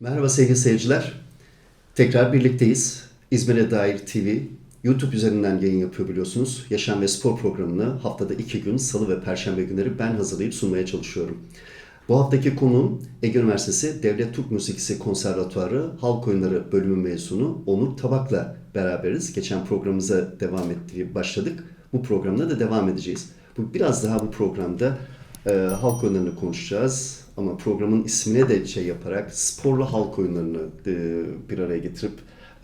Merhaba sevgili seyirciler. Tekrar birlikteyiz. İzmir'e dair TV YouTube üzerinden yayın yapıyor biliyorsunuz. Yaşam ve spor programını haftada iki gün salı ve perşembe günleri ben hazırlayıp sunmaya çalışıyorum. Bu haftaki konuğum Ege Üniversitesi Devlet Türk Müzikisi Konservatuarı Halk Oyunları bölümü mezunu Onur Tabak'la beraberiz. Geçen programımıza devam ettiği başladık. Bu programda da devam edeceğiz. Bu biraz daha bu programda e, halk oyunlarını konuşacağız. Ama programın ismine de şey yaparak sporla halk oyunlarını e, bir araya getirip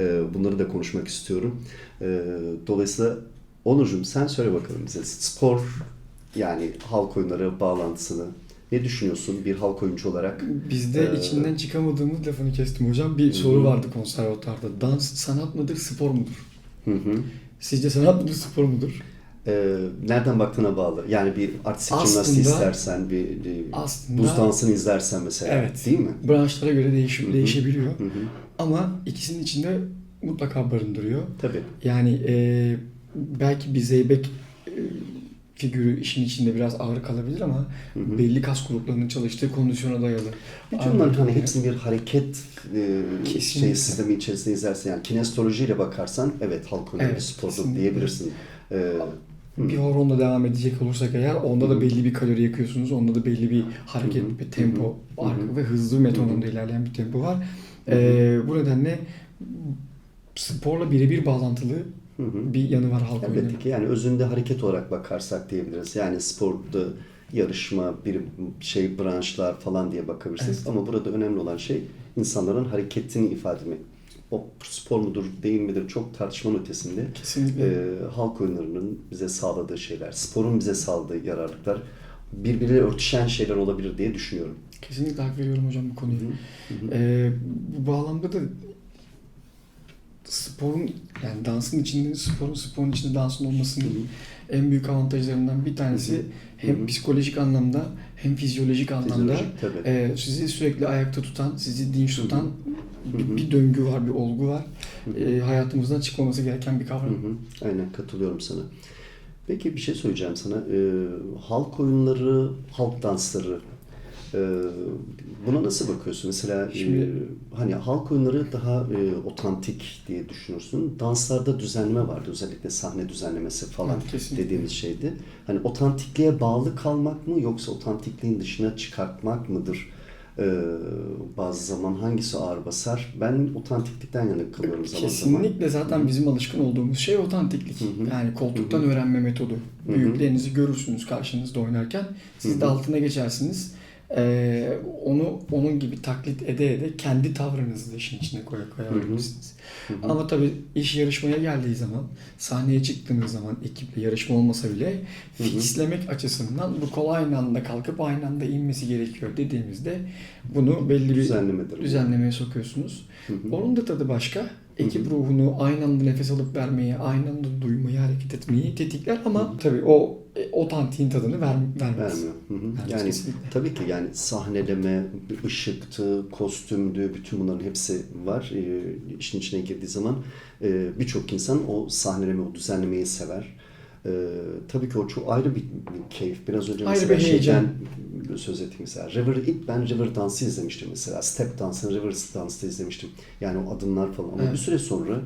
e, bunları da konuşmak istiyorum. E, dolayısıyla Onurcuğum sen söyle bakalım bize spor yani halk oyunları bağlantısını ne düşünüyorsun bir halk oyuncu olarak? Bizde Ee, içinden çıkamadığımız lafını kestim hocam. Bir soru vardı konservatuarda. Dans sanat mıdır, spor mudur? Hı hı. Sizce sanat mıdır, spor mudur? E, nereden baktığına bağlı. Yani bir artistik jimnastiği istersen, bir, bir Aslında- buz dansını izlersen mesela Evet. değil mi? Branşlara göre değiş Hı hı. değişebiliyor. Hı hı. Ama ikisinin içinde mutlaka barındırıyor. Tabii. Yani e, belki bir zeybek e, figürü işin içinde biraz ağır kalabilir ama hı. belli kas gruplarının çalıştığı kondisyona dayalı. Bütün bunların hani hepsinin bir hareket e, Kesinlikle. şey sistemi içerisinde izlersen yani kinestolojiyle bakarsan evet halk oyunları Evet, bir spordur diyebilirsin. E, hı. Bir horonla devam edecek olursak eğer onda da belli bir kalori yakıyorsunuz. Onda da belli bir hareket, bir tempo hı. ve hızlı metronomda ilerleyen bir tempo var. Ee, bu nedenle sporla birebir bağlantılı Hı hı. bir yanı var halk oyunu. Elbette ki yani özünde hareket olarak bakarsak diyebiliriz. Yani sporda yarışma, bir şey branşlar falan diye bakabilirsiniz. Evet. Ama burada önemli olan şey insanların hareketini ifade etmek. O spor mudur, değil midir çok tartışmanın ötesinde. Kesinlikle. e, halk oyunlarının bize sağladığı şeyler, sporun bize sağladığı yararlıklar birbiriyle örtüşen şeyler olabilir diye düşünüyorum. Kesinlikle hak veriyorum hocam bu konuya. Hı hı. Ee, bu bağlamda da sporun yani dansın içinde sporun sporun içinde dansın olmasının Hı hı. en büyük avantajlarından bir tanesi Hı hı. Hem psikolojik anlamda hem fizyolojik anlamda Fizyolojik, e, sizi sürekli ayakta tutan, sizi dinç tutan bir, bir döngü var, bir olgu var. E, hayatımızdan çıkmaması gereken bir kavram. hı, Aynen katılıyorum sana. Peki bir şey söyleyeceğim sana. Ee, halk oyunları, halk dansları buna nasıl bakıyorsun? Mesela e, Şimdi- hani halk oyunları daha e, otantik diye düşünürsün. Danslarda düzenleme vardı. Özellikle sahne düzenlemesi falan kesinlikle. dediğimiz şeydi. Hani otantikliğe bağlı kalmak mı yoksa otantikliğin dışına çıkartmak mıdır? Ee, bazı zaman hangisi ağır basar? Ben otantiklikten yana kalıyorum zaman zaman. Kesinlikle zaten bizim alışkın olduğumuz şey otantiklik. Hı hı. Yani koltuktan Hı hı. öğrenme metodu. Büyüklerinizi görürsünüz karşınızda oynarken. Siz de Hı hı. altına geçersiniz. Ee, onu onun gibi taklit ede ede kendi tavrınızı da işin içine koya koyabilirsiniz. Hı hı. Ama tabii iş yarışmaya geldiği zaman, sahneye çıktığınız zaman ekiple yarışma olmasa bile Hı hı. fixlemek açısından bu kol aynı anda kalkıp aynı anda inmesi gerekiyor dediğimizde bunu belli bir Düzenlemedir. düzenlemeye sokuyorsunuz. Hı hı. Onun da tadı başka. Ekip Hı ruhunu aynı anda nefes alıp vermeyi, aynı anda duymayı, hareket etmeyi tetikler ama tabii o e, otantiğin tadını ver, vermez. Vermiyor. Hı hı. Vermez Yani kesinlikle. tabii ki yani sahneleme, ışıktı, kostümdü, bütün bunların hepsi var. Ee, işin içine girdiği zaman e, birçok insan o sahneleme, o düzenlemeyi sever. Ee, tabii ki o çok ayrı bir, bir keyif. Biraz önce Ayrı mesela bir şeyden söz ettim mesela. River, ilk ben River Dansı izlemiştim mesela. Step Dance'ını River Dance'da izlemiştim. Yani o adımlar falan. Ama Evet. bir süre sonra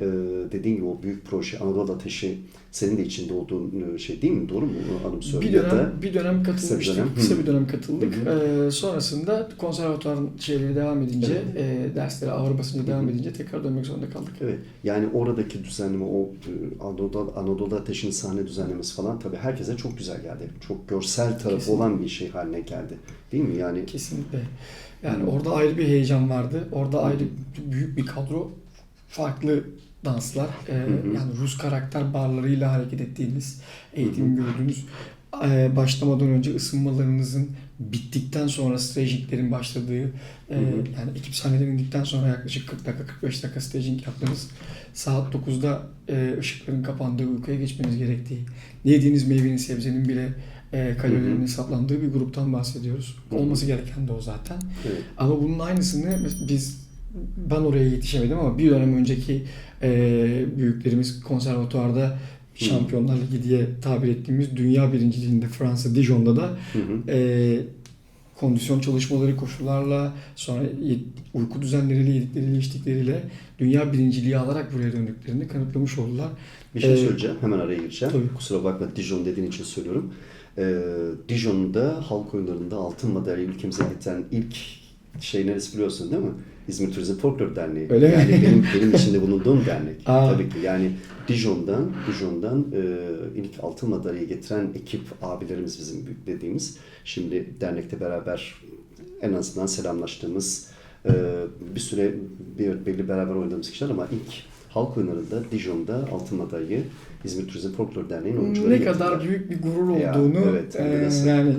e, dediğin gibi o büyük proje Anadolu Ateşi senin de içinde olduğun e, şey değil mi? Doğru mu? Anım Bir dönem da- bir dönem katılmıştık. dönem. Kısa bir dönem katıldık. Ee, sonrasında konservatuvarın şeyleri devam edince, e, derslere ağır basınca devam edince tekrar dönmek zorunda kaldık. Evet. Yani oradaki düzenleme, o e, Anadolu, Anadolu Ateşi'nin sahne düzenlemesi falan tabii herkese çok güzel geldi. Çok görsel tarafı Kesinlikle. olan bir şey haline geldi. Değil mi? Yani Kesinlikle. Yani orada ayrı bir heyecan vardı. Orada ayrı büyük bir kadro. Farklı danslar. e, hı. yani Rus karakter barlarıyla hareket ettiğiniz, eğitim gördüğünüz, e, başlamadan önce ısınmalarınızın bittikten sonra staginglerin başladığı, e, Hı hı. yani ekip sahneden indikten sonra yaklaşık 40 dakika 45 dakika staging yaptınız. Saat 9'da e, ışıkların kapandığı, uykuya geçmeniz gerektiği, yediğiniz meyvenin, sebzenin bile e, kalorilerinin Hı hı. hesaplandığı bir gruptan bahsediyoruz. Hı hı. Olması gereken de o zaten. evet. Ama bunun aynısını biz ben oraya yetişemedim ama bir dönem önceki e, büyüklerimiz konservatuvarda Şampiyonlar Ligi diye tabir ettiğimiz dünya birinciliğinde Fransa Dijon'da da Hı hı. e, kondisyon çalışmaları koşularla, sonra uyku düzenleriyle, yedikleriyle, içtikleriyle dünya birinciliği alarak buraya döndüklerini kanıtlamış oldular. Bir şey Ee, söyleyeceğim. Hemen araya gireceğim. tabii. Kusura bakma Dijon dediğin için söylüyorum. Ee, Dijon'da halk oyunlarında altın madalya ülkemize getiren ilk şey neresi biliyorsun değil mi? İzmir Turizm Folklor Derneği. Öyle mi? yani benim benim içinde bulunduğum dernek. Aa. Tabii ki yani Dijon'dan Dijon'dan e, ilk altın madalyayı getiren ekip abilerimiz bizim dediğimiz. Şimdi dernekte beraber en azından selamlaştığımız e, bir süre bir belli beraber oynadığımız kişiler ama ilk halk oyunlarında Dijon'da altın madalyayı İzmir Turizm Folklor Derneği'nin oyuncuları Ne getirdiler. kadar büyük bir gurur Ya, olduğunu evet, eee, nasıl. yani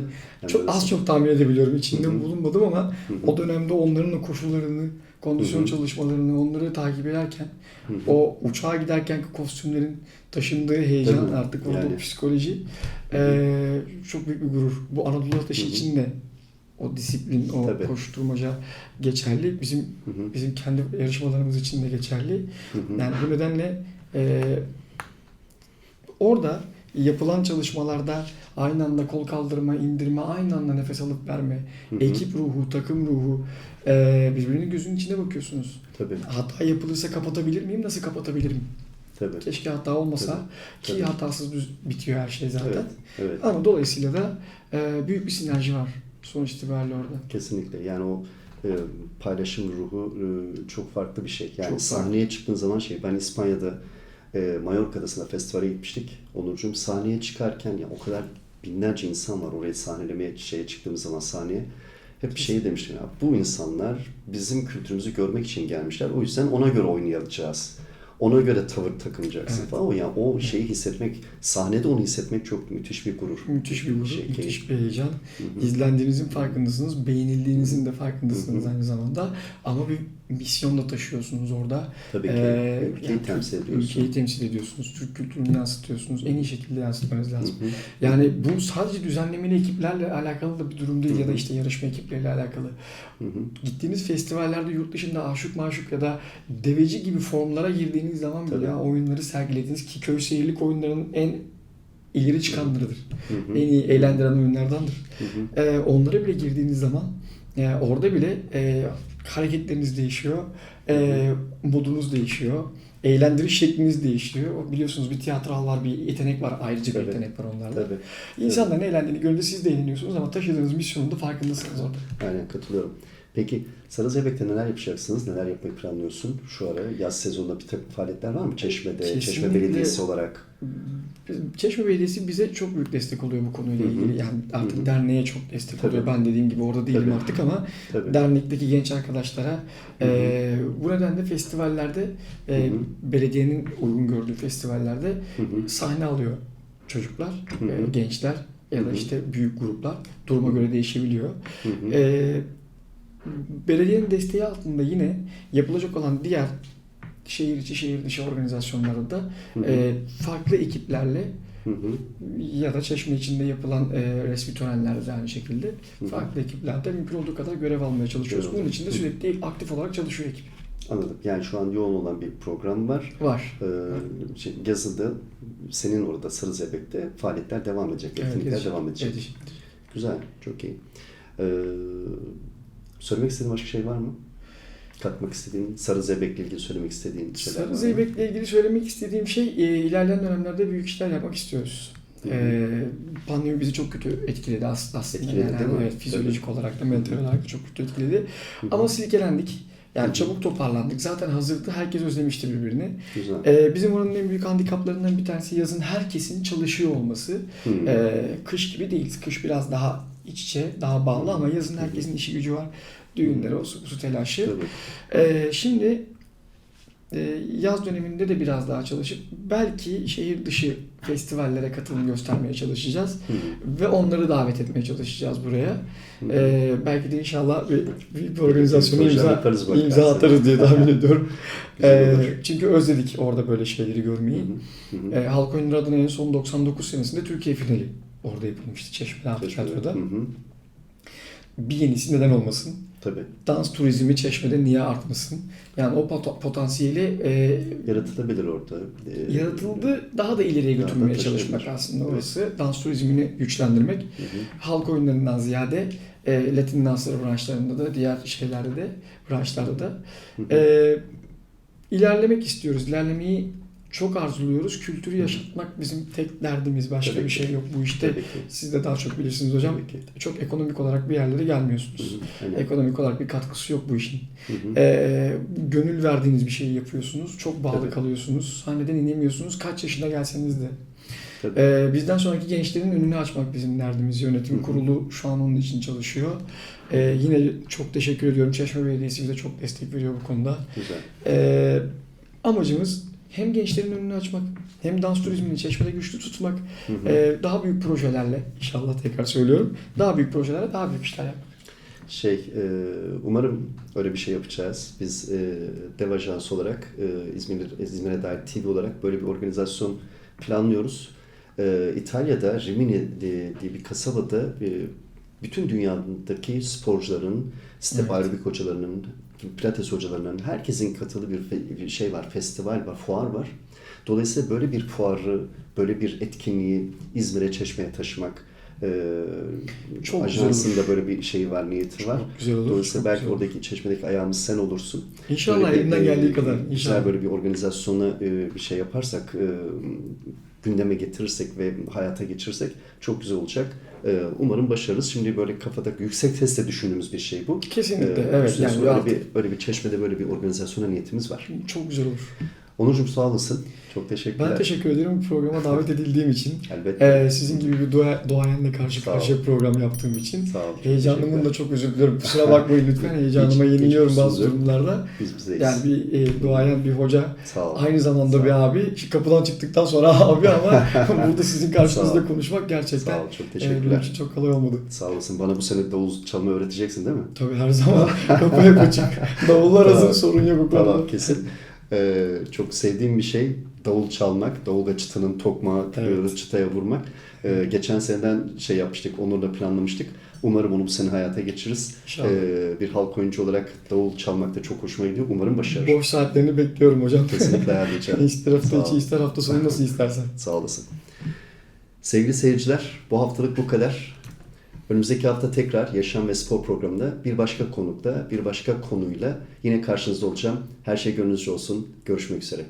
çok az çok tahmin edebiliyorum. İçinde Hı hı. bulunmadım ama Hı hı. o dönemde onların o koşullarını, kondisyon Hı hı. çalışmalarını, onları takip ederken Hı hı. o uçağa giderkenki kostümlerin taşındığı heyecan Tabii. artık orada Yani. psikoloji eee, çok büyük bir gurur. Bu Anadolu Ateşi Hı hı. için de o disiplin, o Tabii. koşturmaca geçerli. Bizim Hı hı. bizim kendi yarışmalarımız için de geçerli. Hı hı. Yani bu nedenle e, orada yapılan çalışmalarda aynı anda kol kaldırma, indirme, aynı anda nefes alıp verme, Hı hı. ekip ruhu, takım ruhu, e, birbirinin gözünün içine bakıyorsunuz. Tabii, Hata yapılırsa kapatabilir miyim? Nasıl kapatabilirim? tabii. Keşke hata olmasa Tabii, ki tabii. hatasız bitiyor her şey zaten. Evet, evet. Ama dolayısıyla da e, büyük bir sinerji var sonuç itibariyle orada. Kesinlikle. Yani o e, paylaşım ruhu e, çok farklı bir şey. Yani Çok sahneye çıktığın zaman şey, ben İspanya'da e, Mallorca adasında festivale gitmiştik. Onurcuğum sahneye çıkarken ya o kadar binlerce insan var oraya sahnelemeye şeye çıktığımız zaman sahneye. Hep bir şey demiştim ya bu insanlar bizim kültürümüzü görmek için gelmişler. O yüzden ona göre oynayacağız. Ona göre tavır takınacaksın Evet. falan. Yani o şeyi hissetmek, sahnede onu hissetmek çok müthiş bir gurur. Müthiş bir gurur, şey, keyif. müthiş bir heyecan. Hı hı. İzlendiğinizin farkındasınız, beğenildiğinizin de farkındasınız Hı hı. aynı zamanda. Ama bir misyon da taşıyorsunuz orada. Tabii ki. Ee, ülkeyi yani temsil ediyorsun. Ülkeyi temsil ediyorsunuz. Türk kültürünü yansıtıyorsunuz. En iyi şekilde yansıtmanız Hı lazım. hı. Yani bu sadece düzenlemeli ekiplerle alakalı da bir durum değil Hı ya da hı. işte yarışma ekipleriyle alakalı. Hı hı. Gittiğiniz festivallerde yurt dışında aşık maşuk ya da deveci gibi formlara girdiğiniz zaman bile Tabii. oyunları sergilediniz ki köy seyirlik oyunlarının en ileri çıkanlarıdır. Hı hı. En iyi eğlendiren oyunlardandır. Hı hı. Ee, onlara bile girdiğiniz zaman e, orada bile e, hareketleriniz değişiyor, e, modunuz değişiyor, eğlendiriş şekliniz değişiyor. O Biliyorsunuz bir tiyatral var, bir yetenek var, ayrıca bir Tabii. yetenek var onlarda. Tabii. İnsanların eğlendiğini görünce siz de eğleniyorsunuz ama taşıdığınız misyonun da farkındasınız orada. Aynen katılıyorum. Peki Sarı Zeybek'te neler yapacaksınız? Neler yapmayı planlıyorsun? Şu ara yaz sezonunda bir takım faaliyetler var mı? Çeşme'de, Çeşme Kesinlikle. Belediyesi olarak. Çeşme Belediyesi bize çok büyük destek oluyor bu konuyla Hı hı. ilgili. Yani artık Hı hı. derneğe çok destek Tabii. oluyor. Ben dediğim gibi orada değilim Tabii. artık ama Tabii. dernekteki genç arkadaşlara Hı hı. e, bu nedenle festivallerde e, Hı hı. belediyenin uygun gördüğü festivallerde Hı hı. sahne alıyor çocuklar, Hı hı. e, gençler ya Hı da hı. işte büyük gruplar. Duruma Hı hı. göre değişebiliyor. Hı hı. E, belediyenin desteği altında yine yapılacak olan diğer şehir içi şehir dışı organizasyonlarda da Hı hı. e, farklı ekiplerle Hı hı. ya da çeşme içinde yapılan e, resmi törenlerde de aynı şekilde Hı hı. farklı ekiplerde mümkün olduğu kadar görev almaya çalışıyoruz. Bunun için de Hı hı. sürekli aktif olarak çalışıyor ekip. Anladım. Yani şu an yoğun olan bir program var. Var. Ee, şey, yazıda senin orada Sarı Zeybek'te faaliyetler devam edecek. Etkinlikler yetiş- devam edecek. yetiş- Güzel. Çok iyi. Ee, söylemek istediğin başka şey var mı? Katmak istediğin, Sarı Zeybek'le ilgili söylemek istediğin şeyler var Sarı mı? Zeybek'le ilgili söylemek istediğim şey e, ilerleyen dönemlerde büyük işler yapmak istiyoruz. Hı hı. E, pandemi bizi çok kötü etkiledi as- aslında. Etkiledi, yani, değil mi? Evet, fizyolojik olarak da mental olarak da çok kötü etkiledi. Hı hı. Ama silkelendik. Yani çabuk toparlandık. Zaten hazırdı. Herkes özlemişti birbirini. Güzel. E, bizim oranın en büyük handikaplarından bir tanesi yazın herkesin çalışıyor olması. Ee, kış gibi değil. Kış biraz daha iç içe, daha bağlı ama yazın herkesin işi gücü var. Düğünleri, o su, telaşı. Ee, şimdi e, yaz döneminde de biraz daha çalışıp belki şehir dışı festivallere katılım göstermeye çalışacağız. Hı. Ve onları davet etmeye çalışacağız buraya. Hı. Ee, belki de inşallah bir, bir, proje imza, imza atarız diye tahmin ediyorum. Ee, olur. çünkü özledik orada böyle şeyleri görmeyi. Hı hı. E, Halk Oyunları adına en son 99 senesinde Türkiye finali orada yapılmıştı Çeşme Amfiteyatro'da. Bir yenisi neden olmasın? Tabii. Dans turizmi Çeşme'de niye artmasın? Yani o pot- potansiyeli e, Yaratılabilir orada. Ee, yaratıldı. Daha da ileriye da götürmeye taşınabilir. çalışmak aslında Evet. orası. Dans turizmini güçlendirmek. Hı hı. Halk oyunlarından ziyade E, Latin dansları branşlarında da, diğer şeylerde de, branşlarda da. Hı hı. E, ilerlemek istiyoruz. İlerlemeyi çok arzuluyoruz. Kültürü yaşatmak bizim tek derdimiz. Başka Tabii bir şey yok bu işte. Siz de daha çok bilirsiniz hocam. Çok ekonomik olarak bir yerlere Hı gelmiyorsunuz. hı. Aynen. Ekonomik olarak bir katkısı yok bu işin. Hı hı. Ee, gönül verdiğiniz bir şeyi yapıyorsunuz. Çok bağlı Tabii. kalıyorsunuz. Sahneden inemiyorsunuz. Kaç yaşında gelseniz de. Tabii. Ee, bizden sonraki gençlerin önünü açmak bizim derdimiz. Yönetim Hı hı. kurulu şu an onun için çalışıyor. Ee, yine çok teşekkür ediyorum. Çeşme Belediyesi bize çok destek veriyor bu konuda. Güzel. Ee, amacımız hem gençlerin önünü açmak hem dans turizmini Çeşme'de güçlü tutmak. Hı hı. ee, daha büyük projelerle inşallah tekrar söylüyorum. Daha büyük projelerle daha büyük işler yapmak. Şey, e, umarım öyle bir şey yapacağız. Biz e, Dev Ajans olarak, e, İzmir, İzmir'e dair TV olarak böyle bir organizasyon planlıyoruz. E, İtalya'da Rimini diye, diye bir kasabada e, bütün dünyadaki sporcuların, step Evet. aerobik hocalarının, pilates hocalarının, herkesin katıldığı bir, bir şey var, festival var, fuar var. Dolayısıyla böyle bir fuarı, böyle bir etkinliği İzmir'e, Çeşme'ye taşımak, e, Çok güzel ajansın olur. da böyle bir şeyi var, niyeti var. Çok güzel olur. Dolayısıyla belki güzel olur. oradaki çeşmedeki ayağımız sen olursun. İnşallah Böyle bir, elimden e, geldiği kadar. Güzel İnşallah. böyle bir organizasyona e, bir şey yaparsak, e, gündeme getirirsek ve hayata geçirirsek çok güzel olacak. E, Umarım başarırız. Şimdi böyle kafada yüksek testte düşündüğümüz bir şey bu. Kesinlikle. E, evet. Yani artık böyle bir, böyle bir çeşmede böyle bir organizasyona niyetimiz var. çok güzel olur. Onurcuğum sağ olasın. Çok teşekkürler. Ben teşekkür ederim bu programa davet edildiğim için. Elbette. Ee, sizin gibi bir doğa, doğayanla karşı Sağ ol. karşıya program yaptığım için. Sağ ol. Heyecanımın da çok özür diliyorum. Kusura bakmayın lütfen. Heyecanıma Hiç- hiç yeniliyorum kusurunuz bazı durumlarda. Biz bizeyiz. Yani bir e, duayen bir hoca. Sağ ol. Aynı zamanda Sağ bir abi. Şu kapıdan çıktıktan sonra abi ama burada sizin karşınızda konuşmak gerçekten Sağ ol. Çok e, teşekkürler. için çok kolay olmadı. Sağ olasın. Bana bu sene davul çalmayı öğreteceksin değil mi? Tabii her zaman kapı hep açık. Davullar hazır sorun yok o konuda. Tamam kesin. Ee, çok sevdiğim bir şey davul çalmak, davul ve çıtanın tokmağı Evet. çıtaya vurmak. Ee, geçen seneden şey yapmıştık, Onur'la planlamıştık. Umarım onu bu sene hayata geçiririz. İnşallah. Ee, bir halk oyuncu olarak davul çalmak da çok hoşuma gidiyor. Umarım başarır. Boş saatlerini bekliyorum hocam. Kesinlikle ayarlayacağım. ister hafta içi ister hafta sonu nasıl istersen. Sağ olasın. Sevgili seyirciler, bu haftalık bu kadar. Önümüzdeki hafta tekrar Yaşam ve Spor programında bir başka konukla, bir başka konuyla yine karşınızda olacağım. Her şey gönlünüzce olsun. Görüşmek üzere.